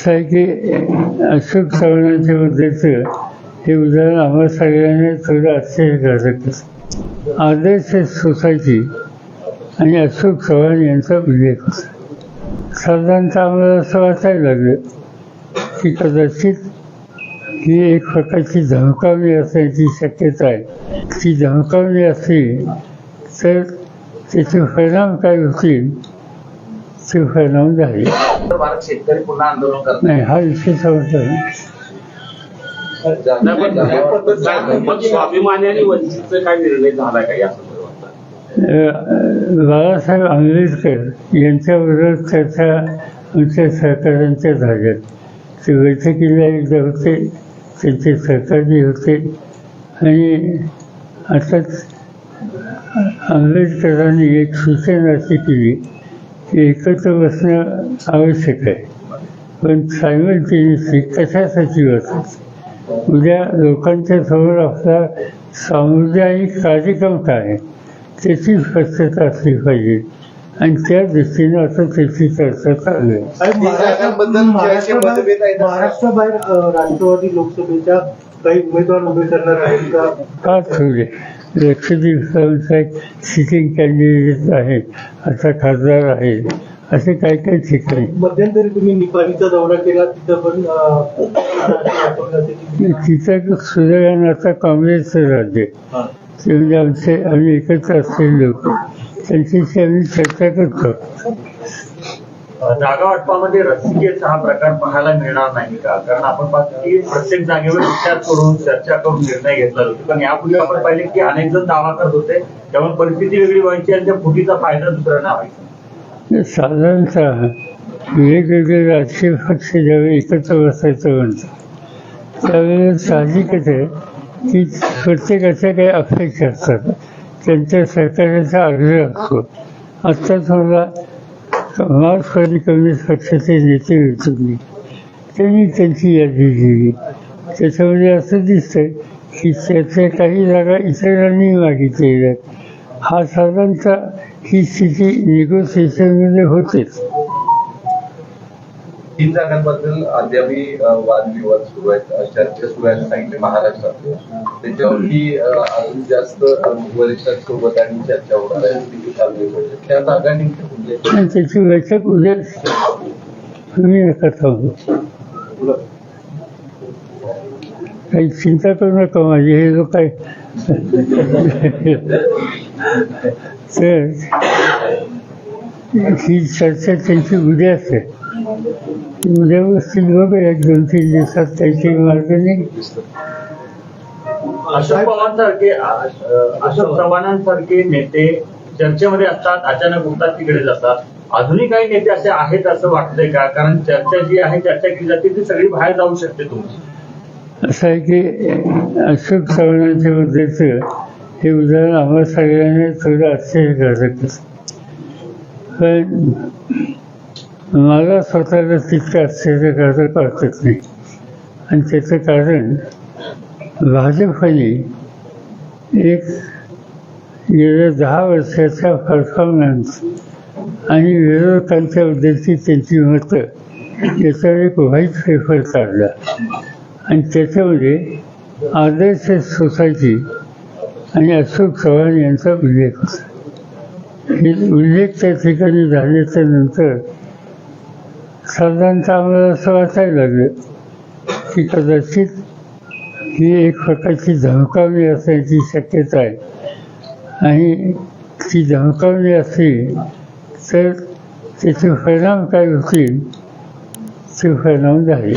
असं आहे की अशोक चव्हाणांच्या बद्दलचं हे उदाहरण आम्हाला सगळ्यांना थोडं आश्चर्यकारक आहे. आदर्श सोसायटी आणि अशोक चव्हाण यांचा उल्लेख साधारणतः आम्हाला असं वाटायला लागलं की कदाचित ही एक प्रकारची धमकावणी असण्याची शक्यता आहे. ती धमकावणी असली तर त्याचे परिणाम काय होतील? ते परिणाम झाले तर भारत शेतकरी पुन्हा आंदोलन करतात. नाही हा विषय समजला ना. मग स्वाभिमानी आणि वंचितचा काय निर्णय झाला का या संदर्भात अ, बाळासाहेब आंबेडकर यांच्याबरोबर चर्चा आमच्या सहकाऱ्यांच्या झाल्या ते बैठकीला एकदा होते त्यांचे सहकारी होते. आणि असंच आंबेडकरांनी एक सूचना अशी केली एकत्र बसणं आवश्यक आहे. पण सायमल्टेनियसली कशासाठी बसायचं उद्या लोकांच्या समोर आपला सामुदायिक कार्यक्रम काय आहे त्याची स्पष्टता असली पाहिजे. आणि त्या दृष्टीनं आता त्याची चर्चा चालू आहे. महाराष्ट्राबाहेर राष्ट्रवादी लोकसभेच्या काही उमेदवार उभे करणार आहेत का? लक्षद्वीप एक सिटिंग कॅन्डिडेट आहे आता खासदार आहे असे काही काही ठिकाणी? मध्यंतरी तुम्ही निपाणीचा दौरा केला तिथं पण अ, तिथं सुदैवानं आता काँग्रेसचं राज्य. आहे. ते म्हणजे आमचे आम्ही एकत्र असलेले लोक. त्यांच्याशी आम्ही चर्चा करतो. जागा वाटपामध्ये रस्सीकेचा हा प्रकार पाहायला मिळणार नाही का? कारण आपण पाहतो की प्रत्येक जागेवर विचार करून चर्चा करून निर्णय घेतला जातो. पण यापूर्वी आपण पाहिले की अनेक जण दावा करत होते त्यामुळे परिस्थिती वेगळी व्हायची आणि त्या फुटीचा फायदा दुसऱ्यांना व्हायचा. साधारणतः वेगवेगळे राजकीय पक्ष ज्यावेळी एकत्र बसायचं म्हणतात त्यावेळेस साहजिकच आहे की प्रत्येकाच्या काही अपेक्षा असतात. त्यांच्या सरकारचा आग्रह असतो. आत्ताच मला मार्क्सवादी कम्युनिस्ट पक्षाचे नेते भेटून त्यांनी त्यांची यादी दिली. त्याच्यामध्ये असं दिसतंय की त्याच्या काही जागा इतरांनी मागितलेल्या आहेत हा साधारणतः ही स्थिती निगोसिएशनमध्ये होतेच. तीन जागांबद्दल अद्यापही अ, वादविवाद सुरू आहेत चर्चा सुरू आहेत सांगितले महाराष्ट्रात त्याच्यावरती अजून जास्त अ, वरिष्ठांसोबत आणि चर्चा होणार आहे ती चालू त्या जागा नेमक्या म्हणजे- त्याची बैठक उद्या मी नका थांबू काही चिंता करू नका माझी हे जो काय तर ही चर्चा त्यांची उद्या असेल. उद्या बसतील बघा एक दोन तीन दिवसात काहीतरी मार्ग नाही अशोक पवारांसारखे अ- अशोक चव्हाणांसारखे नेते चर्चेमध्ये असतात अचानक उठतात तिकडे जातात. अजूनही काही नेते असे आहेत असं वाटतंय का? कारण चर्चा जी आहे चर्चा केली जाते ती सगळी बाहेर जाऊ शकते तुमची. असं आहे की अशोक चव्हाणांच्या बद्दलचं हे उदाहरण आम्हाला सगळ्यांना थोडं आश्चर्यकारक आहे. पण मला स्वतःला तितकं आश्चर्यकारक वाटत नाही. आणि त्याचं कारण भाजपने एक गेल्या दहा वर्षाचा परफॉर्मन्स आणि विरोधकांच्या बद्दलची त्यांची मतं याचा एक व्हाईट पेपर काढला. आणि त्याच्यामध्ये आदर्श सोसायटी आणि अशोक चव्हाण यांचा उल्लेख. होता हे उल्लेख त्या ठिकाणी झाल्याच्यानंतर साधारणतः आम्हाला असं वाटायला लागलं की कदाचित ही एक प्रकारची धमकावणी असण्याची शक्यता आहे. आणि ती धमकावणी असली तर त्याचे परिणाम काय होतील? ते परिणाम झाले.